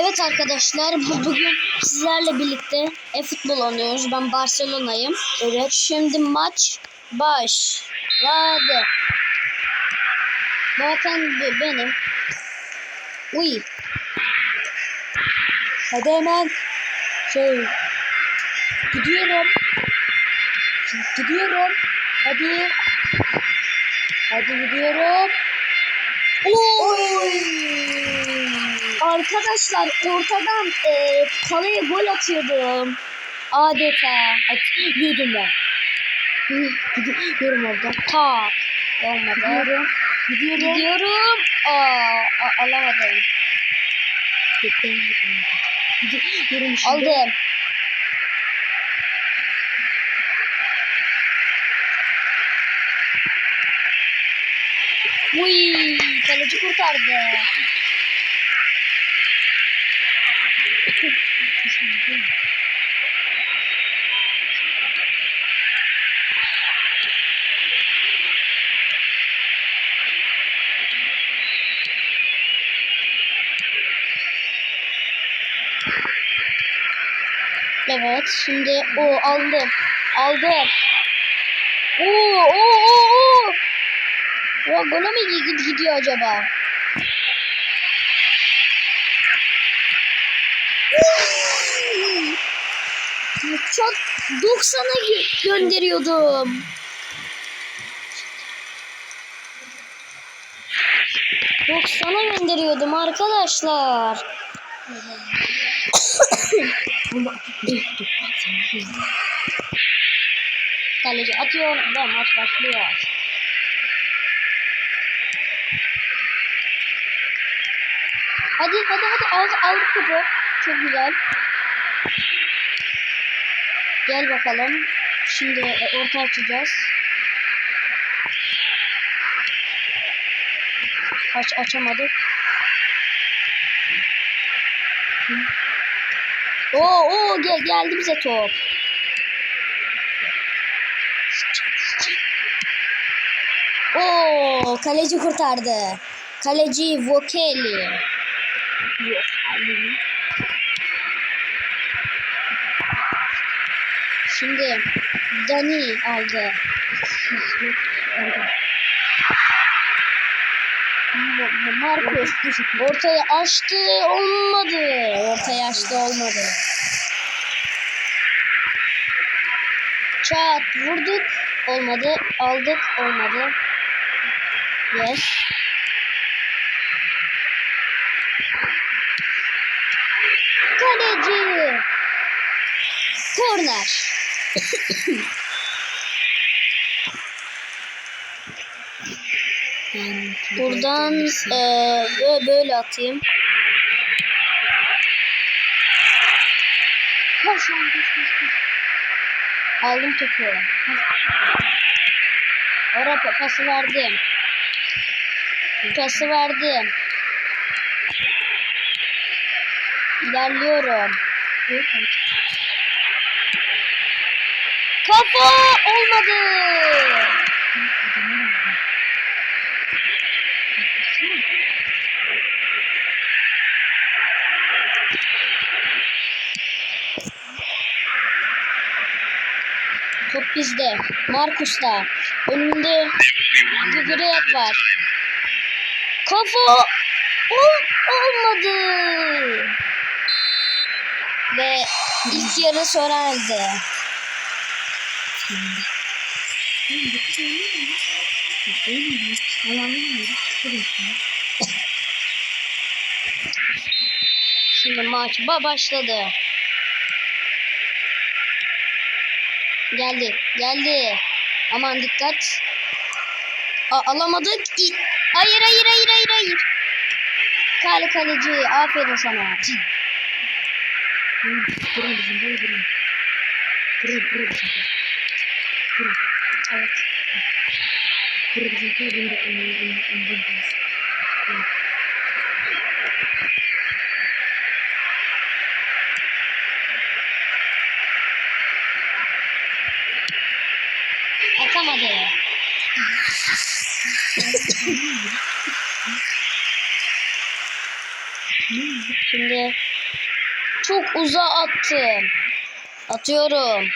Evet arkadaşlar bu bugün sizlerle birlikte e-futbol oynuyoruz. Ben Barcelona'yım. Evet. Şimdi maç başladı. Zaten be- benim. Uy. Hadi hemen şey gidiyorum. Gidiyorum. Hadi. Hadi gidiyorum. Oy. Arkadaşlar ortadan e, kaleye gol atıyordum. Adeta atıyordum ben. Gidiyorum orada. Tak. Olmadı. Gidiyorum. Gidiyorum. Gidiyorum. Aa, alamadım. Gidiyorum şimdi. Aldım. Uy, kaleci kurtardı. Evet, şimdi o aldım. Aldım. Oo, oo, oo. O gole mi gid- gidiyor acaba? Çok 90'a gö- gönderiyordum. Doksana gönderiyordum arkadaşlar. Kaleci atıyor ve maç başlıyor. Hadi hadi hadi aldı aldı topu. Çok güzel. Gel bakalım. Şimdi orta açacağız. Aç açamadık. Oo oo gel geldi bize top. Oo kaleci kurtardı. Kaleci Vokeli. Şimdi Dani aldı. Ma- Marcos ortaya açtı olmadı. Ortaya açtı olmadı. Çat vurduk olmadı. Aldık olmadı. Yes. Kaleci. Korner. Buradan eee, bö- böyle atayım. Koş koş koş koş. Aldım topu. Ora pa- pası verdim. Pası verdim. İlerliyorum. Kafa olmadı. Top bizde. Markus'ta. Önünde Gıgıriyat var. Kafa Ol- olmadı. Ve ilk yarı sona erdi. Şimdi maç ba- başladı. Geldi, geldi. Aman dikkat. A- alamadık. İ- hayır, hayır, hayır, hayır, hayır. Kale kaleci, aferin sana. Durun böyle durun. Durun durun. Durun. Evet. Durun bizim böyle durun. Atamadı. Şimdi çok uzağa attım. Atıyorum.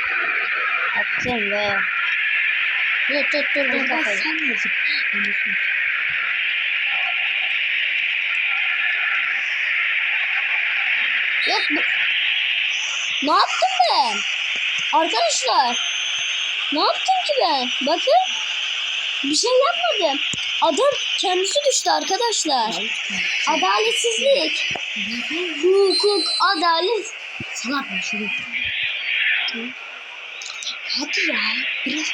Attım ve Dur tutturdum Bak kafayı. sen. Anlasın. Yok bu. Ne yaptım ben? Arkadaşlar. Ne yaptım ki ben? Bakın. Bir şey yapmadım. Adam kendisi düştü arkadaşlar. Adaletsizlik. Hukuk, adalet. Salak mı şunu? Hadi ya. Biraz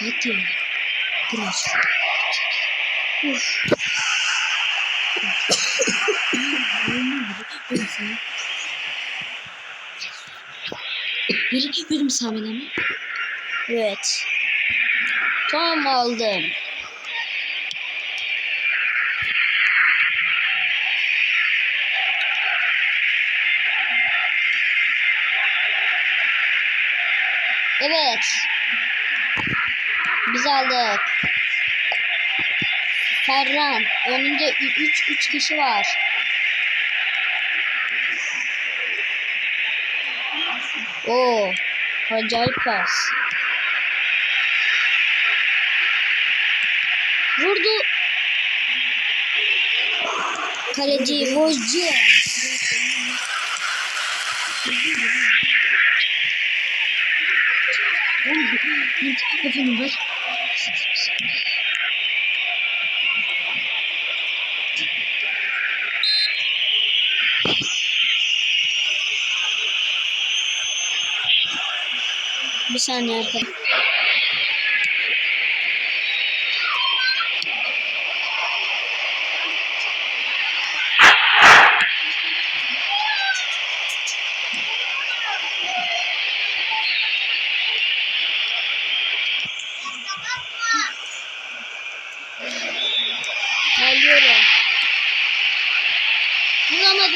Hadi. Biraz. Uf. Biri benim sağımda mı? Evet. Tamam aldım. Evet. Biz aldık. Ferran. Önünde 3 3 kişi var. Oo. Acayip pas. Vurdu. Kaleci Bir saniye arkadaşlar.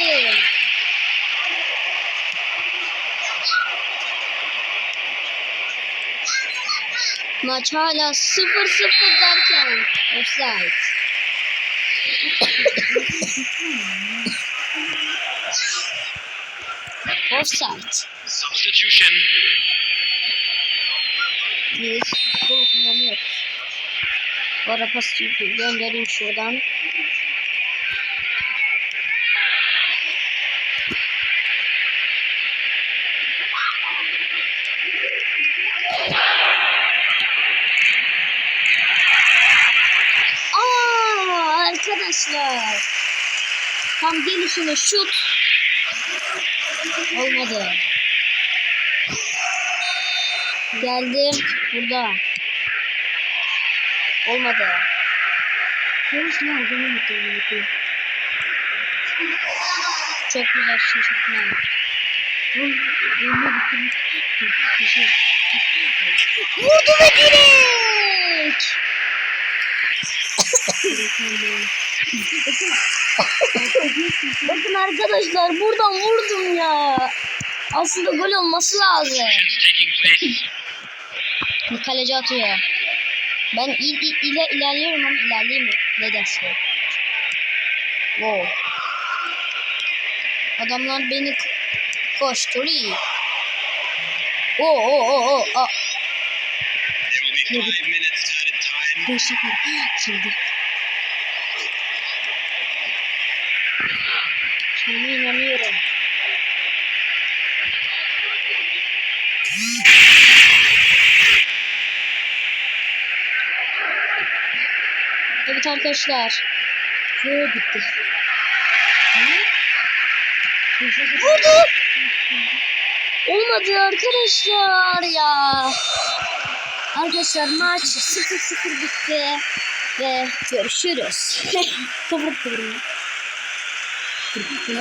Vuramadım. Maç hala 0-0 derken offside. offside. Substitution. Biz bunu kullanıyoruz. Ara pası göndereyim şuradan. Arkadaşlar. Tam gelişine şut. Olmadı. Geldim. Burada. Olmadı. Görüş ne olduğunu unuttum. Çok güzel şaşırtma. Vurdu ve direk. Bakın arkadaşlar buradan vurdum ya. Aslında gol olması lazım. Bir kaleci atıyor. Ben il, il, ile ilerliyorum ama ilerleyeyim mi? Nedense. Wow. Adamlar beni koşturuyor. Oo oo oo oo. There will be five minutes added time. Beş dakika. Şimdi. Sana inanıyorum. Evet arkadaşlar. Ve bitti. Vurdu. Olmadı arkadaşlar ya. Arkadaşlar maç 0-0 bitti. Ve görüşürüz. kıvır kıvır. Bitti.